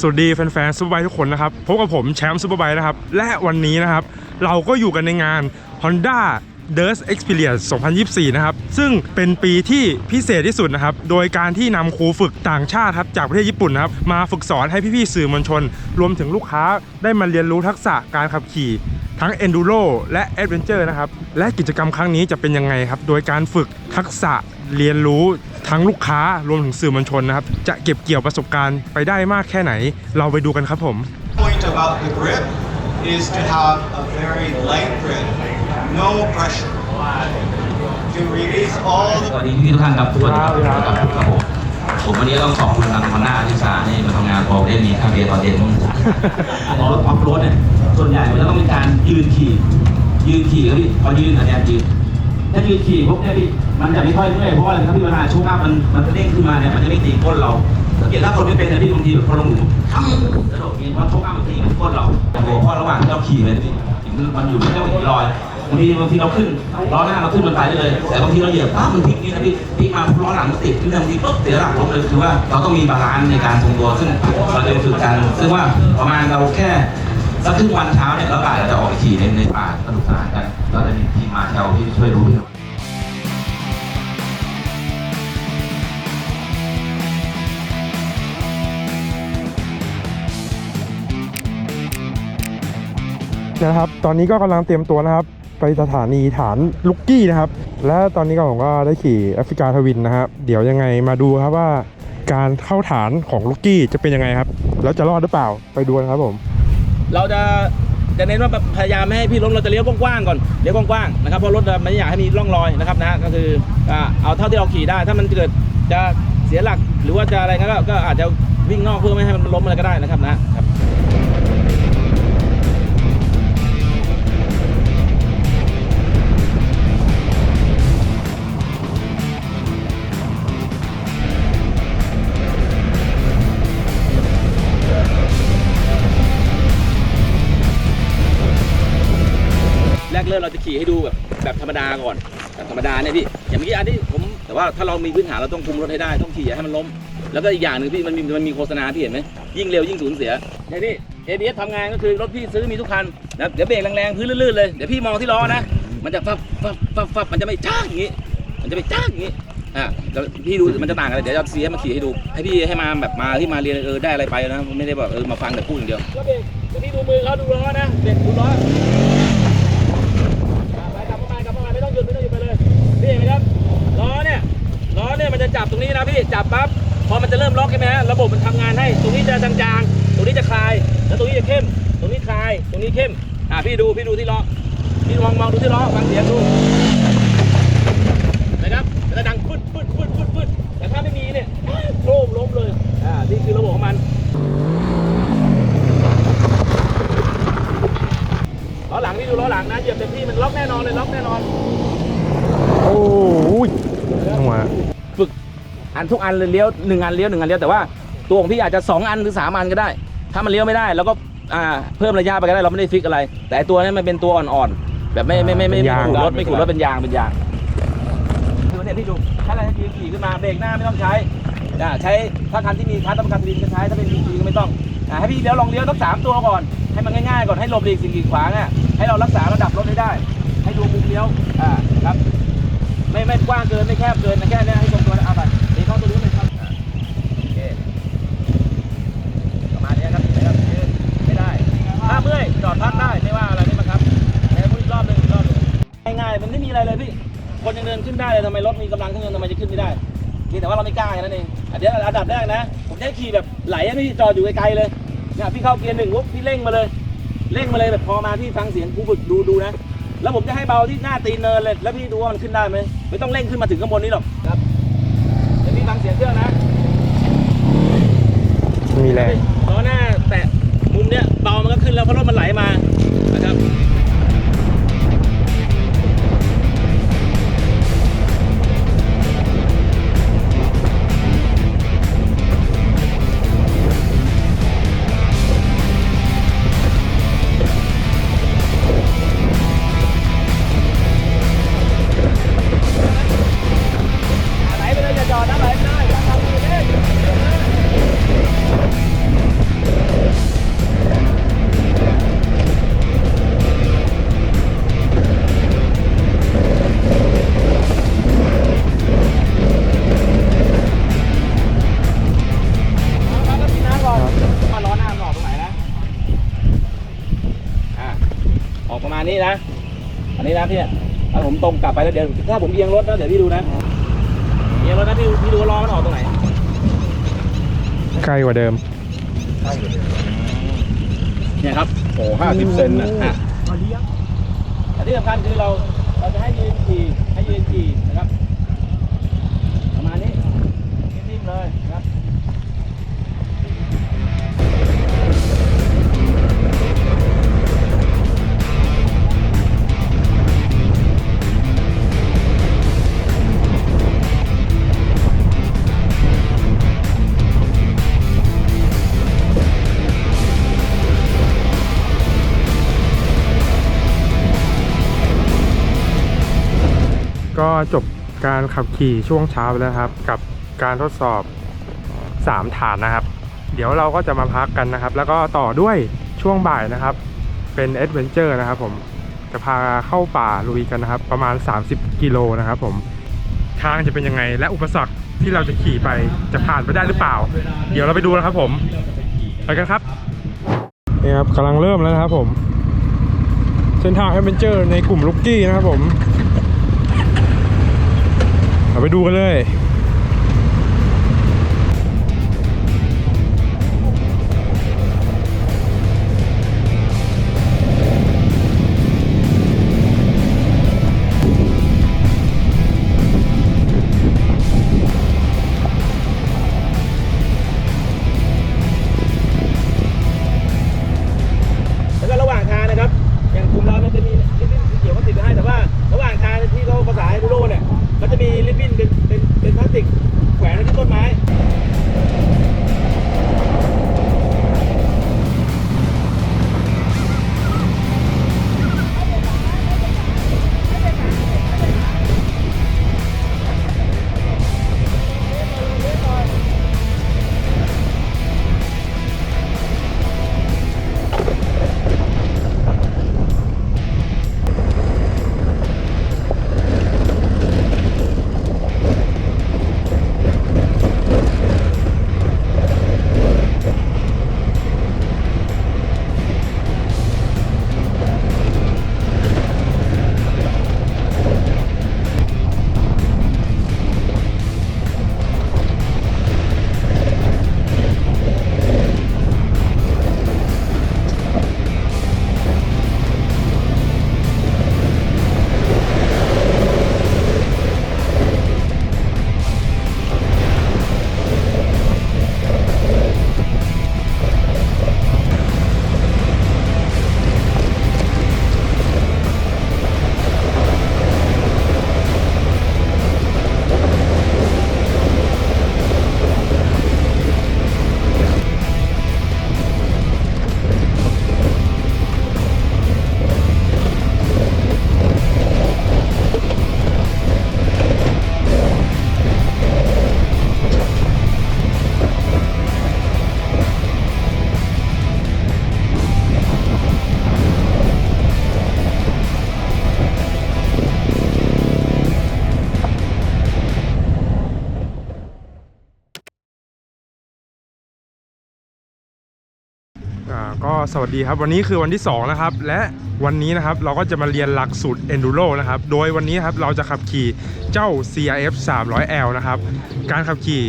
สวัสดีแฟนๆซูเปอร์ไบทุกคนนะครับพบกับผมแชมป์ซูเปอร์ไบนะครับ และวันนี้นะครับ เราก็อยู่กันในงาน Honda d i r t Experience 2024 นะครับ ซึ่งเป็นปีที่พิเศษที่สุดนะครับ โดยการที่นำครูฝึกต่างชาติครับจากประเทศญี่ปุ่นนะครับ มาฝึกสอนให้พี่ๆสื่อมวลชน รวมถึงลูกค้าได้มาเรียนรู้ทักษะการขับขี่ทั้ง Enduro และ Adventure นะครับ และกิจกรรมครั้งนี้จะเป็นยังไงครับ โดยการฝึกทักษะเรียนรู้ทั้งลูกค้ารวมถึงสื่อมวลชนนะครับ จะเก็บเกี่ยวประสบการณ์ไปได้มากแค่ไหน เราไปดูกันครับผม point about the grip is to have a very light grip, no pressure. To release all สวัสดีพี่ทุกท่านครับทุกคนครับครับผมผมวันนี้ต้องขอบคุณทางคอนด้าที่สาให้มาทำงานพอได้มีค่าเบียร์ตอนเย็นมั้งรถออฟโรดเนี่ยส่วนใหญ่มันจะต้องเป็นการยืนขี่ ยืนขี่ครับพี่พอยืนอันเนี้ยยืนถ้ายืนขี่พวกเนี่ยพี่มันจะไม่ค่อยเมื่อยเพราะว่าอะไรครับพี่เวลาช่วงหน้ามันมันเด้งขึ้นมาเนี่ยมันจะไม่ตีก้นเราสังเกตถ้าคนไม่เป็นเนี่ยพี่บางทีแบบพอลงหลุมทั้งกระโดดเงี้ยเพราะช่วงหน้ามันตีก้นเราแต่หัวข้อระหว่างที่เราขี่ไปเนี่ยพี่มันอยู่ไม่ได้เห็นรอย บางทีบางทีเราขึ้นล้อหน้าเราขึ้นบนไปได้เลย แต่บางทีเราเหยียบปั๊บมันพลิกนี่นะพี่พลิกมาล้อหลังติดขึ้นบางทีปุ๊บเสียหลักล้มเลยคือว่าเราต้องมีบาลานซ์ในการทรงตัวซึ่งเราจะฝึกกันซึ่งว่าประมาณเราแค่สักครึ่งวันเช้าเนี่ยแล้วบ่ายเราจะออกไปขี่ในในป่าสนุกสนานกันเราจะมีทีมมาแถวที่ช่วยรู้ครับนะครับ ตอนนี้ก็กำลังเตรียมตัวนะครับ ไปสถานีฐานลุกกี้นะครับ และตอนนี้ก็ผมก็ได้ขี่แอฟริกาทวินนะครับเดี๋ยวยังไงมาดูครับว่า การเข้าฐานของลุกกี้จะเป็นยังไงครับ แล้วจะรอดหรือเปล่าไปดูกันครับผม เราจะจะเน้นว่าพยายามไม่ให้พี่รถเราจะเลี้ยวกว้างๆก่อนเลี้ยวกว้างๆนะครับเพราะรถเราไม่อยากให้มีร่องรอยนะครับนะก็คืออ่าเอาเท่าที่เราขี่ได้ ถ้ามันเกิดจะเสียหลักหรือว่าจะอะไรก็ก็อาจจะวิ่งนอกเพื่อไม่ให้มันล้มอะไรก็ได้นะครับนะครับ ขี่ให้ดูแบบแบบธรรมดาก่อนแบบธรรมดาเนี่ยพี่อย่างเมื่อกี้อันนี้ผมแต่ว่าถ้าเรามีพื้นฐานเราต้องคุมรถให้ได้ต้องขี่อย่าให้มันล้ม แล้วก็อีกอย่างหนึ่งพี่มันมีมันมีโฆษณาพี่เห็นไหมยิ่งเร็วยิ่งสูญเสียเนี่ยพี่ ABS ทำงานก็คือรถพี่ซื้อมีทุกคันนะเดี๋ยวเบรกแรงๆพื้นลื่นๆเลยเดี๋ยวพี่มองที่ล้อนะ มันจะฟับฟับฟับฟับมันจะไม่จ้าอย่างงี้ มันจะไม่จ้าอย่างงี้อะแล้วพี่ดูมันจะต่างกันเลยเดี๋ยวจะเสียมาขี่ให้ดู ให้พี่ให้มาแบบมาที่มาเรียนเออได้อะไรไปนะไม่ได้แบบเออมาฟังแต่พูดอย่างเดียวก็เบรกเดี๋ยวพี่ดูมือเขาดูล้อนะเบรกดูล้อ อเนี่ยมันจะจับตรงนี้นะพี่จับปั๊บพอมันจะเริ่มล็อกใช่ไหมฮะระบบมันทำงานให้ ตรงนี้จะจางๆ ตรงนี้จะคลาย แล้วตรงนี้จะเข้ม ตรงนี้คลาย ตรงนี้เข้มอ่าพี่ดูพี่ดูที่ล้อพี่มองมองดูที่ล้อฟังเสียงดู ทุกอันเลยเลี้ยวหนึ่งอันเลี้ยวหนึ่งอันเลี้ยวแต่ว่าตัวของพี่อาจจะสองอันหรือสามอันก็ได้ ถ้ามันเลี้ยวไม่ได้แล้วก็อ่าเพิ่มระยะไปก็ได้เราไม่ได้ฟิกอะไร แต่ไอ้ตัวนี้มันเป็นตัวอ่อนๆแบบไม่ไม่ไม่ไม่ไม่ขูดรถไม่ขูดรถเป็นยางเป็นยางคือเนี่ยพี่ดูถ้าอะไรที่ขี่ขึ้นมาเบรกหน้าไม่ต้องใช้อ่าใช้ถ้าคันที่มีคัสต้องการสลินก็ใช้ถ้าเป็นดีก็ไม่ต้องอ่าให้พี่เลี้ยวลองเลี้ยวสักสามตัวก่อนให้มันง่ายๆก่อนให้หลบหลีกสิ่งกีดขวางอะให้เรารักษาระดับรถให้ได้ ให้ดูมุมเลี้ยวอ่าครับไม่ไม่กว้างเกินไม่แคบเกินนะแค่เนี้ยให้ตรงตัวนะ มันไม่มีอะไรเลยพี่ คนยังเดินขึ้นได้เลยทำไมรถมีกำลังเครื่องยนต์ทำไมจะขึ้นไม่ได้เพียงแต่ว่าเราไม่กล้าแค่นั้นเองอะเดี๋ยวอันดับแรกนะ ผมจะให้ขี่แบบไหลให้พี่จอดอยู่ไกลๆเลยเนี่ยพี่เข้าเกียร์หนึ่งปุ๊บพี่เร่งมาเลย เร่งมาเลยแบบพอมาพี่ฟังเสียงกูฝึกดูดูนะ แล้วผมจะให้เบาที่หน้าตีนเนินเลย แล้วพี่ดูว่ามันขึ้นได้ไหมไม่ต้องเร่งขึ้นมาถึงข้างบนนี้หรอกครับเดี๋ยวพี่ฟังเสียงเครื่องนะมีแรงล้อหน้าแตะมุมเนี้ยเบามันก็ขึ้นแล้วเพราะรถ นี้นะพี่เนี่ยถ้าผมตรงกลับไปแล้วเดี๋ยวถ้าผมเอียงรถนะเดี๋ยวพี่ดูนะเอียงรถนะพี่พี่ดูว่าล้อมันออกตรงไหนใกล้กว่าเดิมเนี่ยครับโอ้ห้าสิบเซนนะฮะแต่ที่สำคัญคือเราเราจะให้ยืนขี่ให้ยืนขี่นะครับประมาณนี้นิ่มๆเลยนะครับ จบการขับขี่ช่วงเช้าไปแล้วครับ กับการทดสอบ 3 ฐานนะครับ เดี๋ยวเราก็จะมาพักกันนะครับ แล้วก็ต่อด้วยช่วงบ่ายนะครับ เป็นแอดเวนเจอร์นะครับผมจะพาเข้าป่าลุยกันนะครับ ประมาณ 30 กิโลนะครับผมทางจะเป็นยังไงและอุปสรรคที่เราจะขี่ไปจะผ่านไปได้หรือเปล่า เดี๋ยวเราไปดูนะครับผมไปกันครับนี่ครับกำลังเริ่มแล้วนะครับผม เส้นทางแอดเวนเจอร์ในกลุ่มลุกกี้นะครับผม เราไปดูกันเลย สวัสดีครับวันนี้คือวันที่2นะครับและวันนี้นะครับเราก็จะมาเรียนหลักสูตร Enduro นะครับโดยวันนี้ครับเราจะขับขี่เจ้า CRF 300L นะครับการขับขี่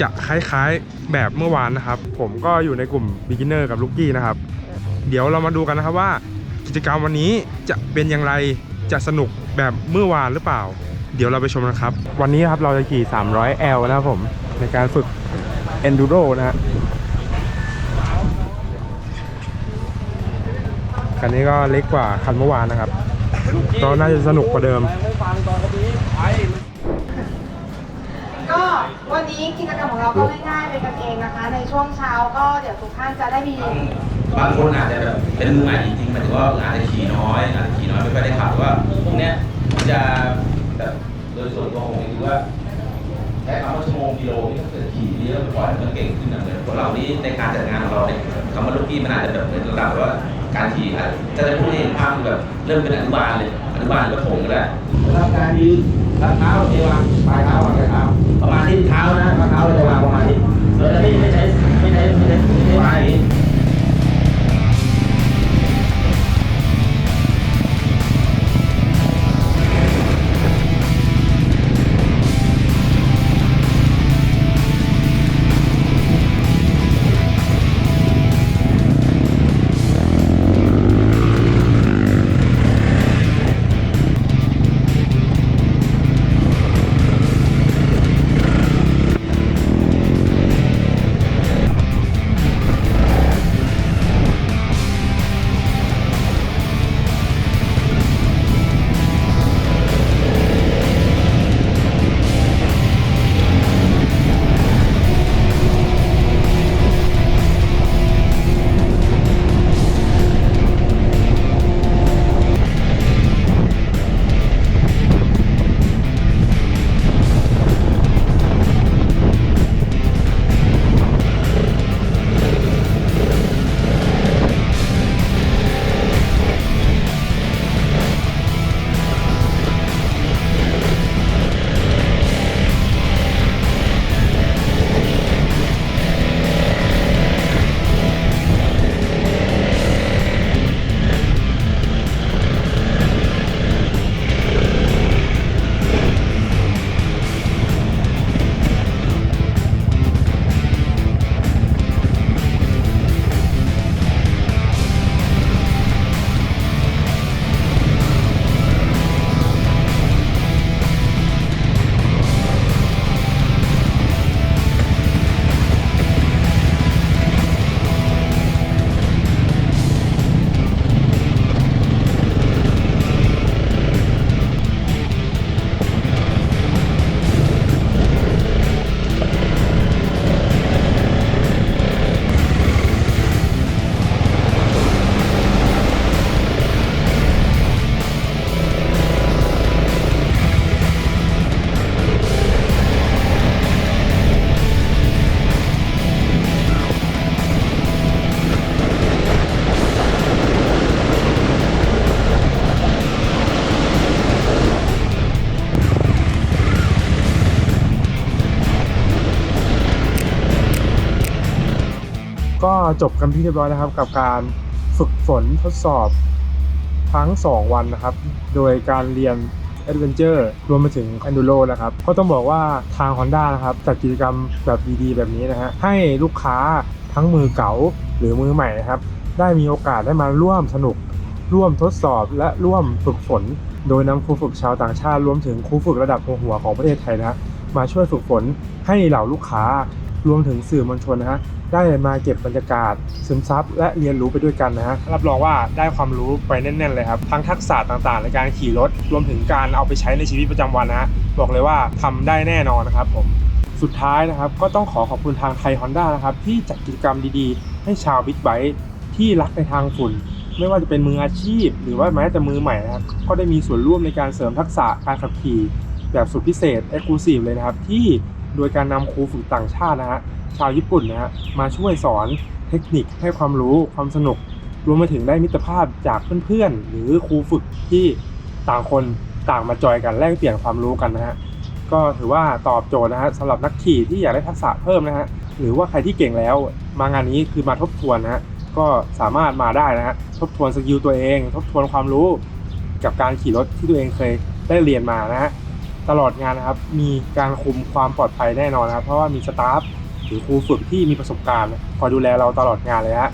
จะคล้ายๆแบบเมื่อวานนะครับ ผมก็อยู่ในกลุ่ม Beginner กับ Rookie นะครับเดี๋ยวเรามาดูกันนะครับว่า กิจกรรมวันนี้จะเป็นอย่างไรจะสนุกแบบเมื่อวานหรือเปล่า เดี๋ยวเราไปชมกันครับ วันนี้ครับเราจะขี่ 300L นะครับผมในการฝึก Enduro นะฮะ คันนี้ก็เล็กกว่าคันเมื่อวานนะครับก็น่าจะสนุกกว่าเดิม ก็วันนี้กิจกรรมของเราก็ง่ายๆเป็นกันเองนะคะ ในช่วงเช้าก็เดี๋ยวทุกท่านจะได้มีบางคนอาจจะแบบเป็นมือใหม่จริงๆหมายถึงว่าอาจจะขี่น้อยอาจจะขี่น้อยไม่ค่อยได้ขับว่าพวกเนี้ยจะแบบโดยส่วนตัวผมเองคือว่าแค่คำว่าชั่วโมงกิโลนี่ถ้าเกิดขี่เยอะปล่อยมันเก่งขึ้นนะเลยพวกเรานี่ในการจัดงานของเราเนี่ยคำว่าลูกพี่มันอาจจะแบบเป็นระดับว่า การขี่อาจจะได้พูดให้เห็นภาพคือแบบเริ่มเป็นอนุบาลเลยอนุบาลก็ถงก็ได้รับการยืนรับเท้าเอวางปลายเท้าวางปลายเท้าประ จบกันที่เรียบร้อยนะครับ กับการฝึกฝนทดสอบทั้ง 2 วันนะครับ โดยการเรียน Adventure รวมไปถึง Enduro นะครับ ก็ต้องบอกว่าทาง Honda นะครับจัดกิจกรรมแบบดีๆ แบบนี้นะฮะให้ลูกค้าทั้งมือเก๋าหรือมือใหม่นะครับ ได้มีโอกาสได้มาร่วมสนุก ร่วมทดสอบและร่วมฝึกฝน โดยนำครูฝึกชาวต่างชาติรวมถึงครูฝึกระดับหัวหัวของประเทศไทยนะฮะมาช่วยฝึกฝนให้เหล่าลูกค้ารวมถึงสื่อมวลชนนะฮะ ได้มาเก็บบรรยากาศ ซึมซับและเรียนรู้ไปด้วยกันนะฮะรับรองว่าได้ความรู้ไปแน่นๆเลยครับทั้งทักษะต่างๆ ในการขี่รถรวมถึงการเอาไปใช้ในชีวิตประจำวันนะบอกเลยว่าทำได้แน่นอนนะครับผมสุดท้ายนะครับก็ต้องขอขอบคุณทางไทยฮอนด้านะครับที่จัดกิจกรรมดีๆ ให้ชาวบิ๊กไบค์ที่รักในทางฝุ่น ไม่ว่าจะเป็นมืออาชีพ หรือว่าแม้แต่มือใหม่นะครับก็ได้มีส่วนร่วมในการเสริมทักษะการขับขี่ แบบสุดพิเศษ e x c l u s i v e เลยนะครับที่โดยการนำครูฝึกต่างชาตินะฮะ ชาวญี่ปุ่นนะฮะมาช่วยสอนเทคนิคให้ความรู้ความสนุก รวมไปถึงได้มิตรภาพจากเพื่อนๆ หรือครูฝึกที่ต่างคนต่างมาจอยกันแลกเปลี่ยนความรู้กันนะฮะก็ถือว่าตอบโจทย์นะฮะสำหรับนักขี่ที่อยากได้ทักษะเพิ่มนะฮะหรือว่าใครที่เก่งแล้ว มางานนี้คือมาทบทวนนะฮะก็สามารถมาได้นะฮะทบทวนสกิลตัวเอง ทบทวนความรู้กับการขี่รถที่ตัวเองเคยได้เรียนมานะฮะตลอดงานนะครับมีการคุมความปลอดภัยแน่นอนนะครับเพราะว่ามีสตาฟ รือครูฝึกที่มีประสบการณ์คอยดูแลเราตลอดงานเลยฮะ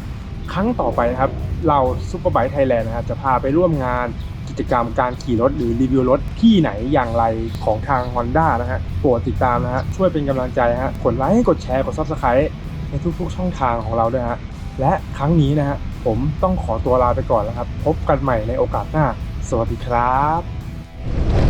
ครั้งต่อไปนะครับ เราซูเปอร์ไบค์ไทยแลนด์นะครับจะพาไปร่วมงานกิจกรรมการขี่รถหรือรีวิวรถที่ไหนอย่างไรของทาง Honda นะฮะโปรดติดตามนะฮะช่วยเป็นกำลังใจฮะกดไลค์กดแชร์กด Subscribe ในทุกๆ ช่องทางของเราด้วยฮะและครั้งนี้นะฮะผมต้องขอตัวลาไปก่อนแล้วครับ พบกันใหม่ในโอกาสหน้า สวัสดีครับ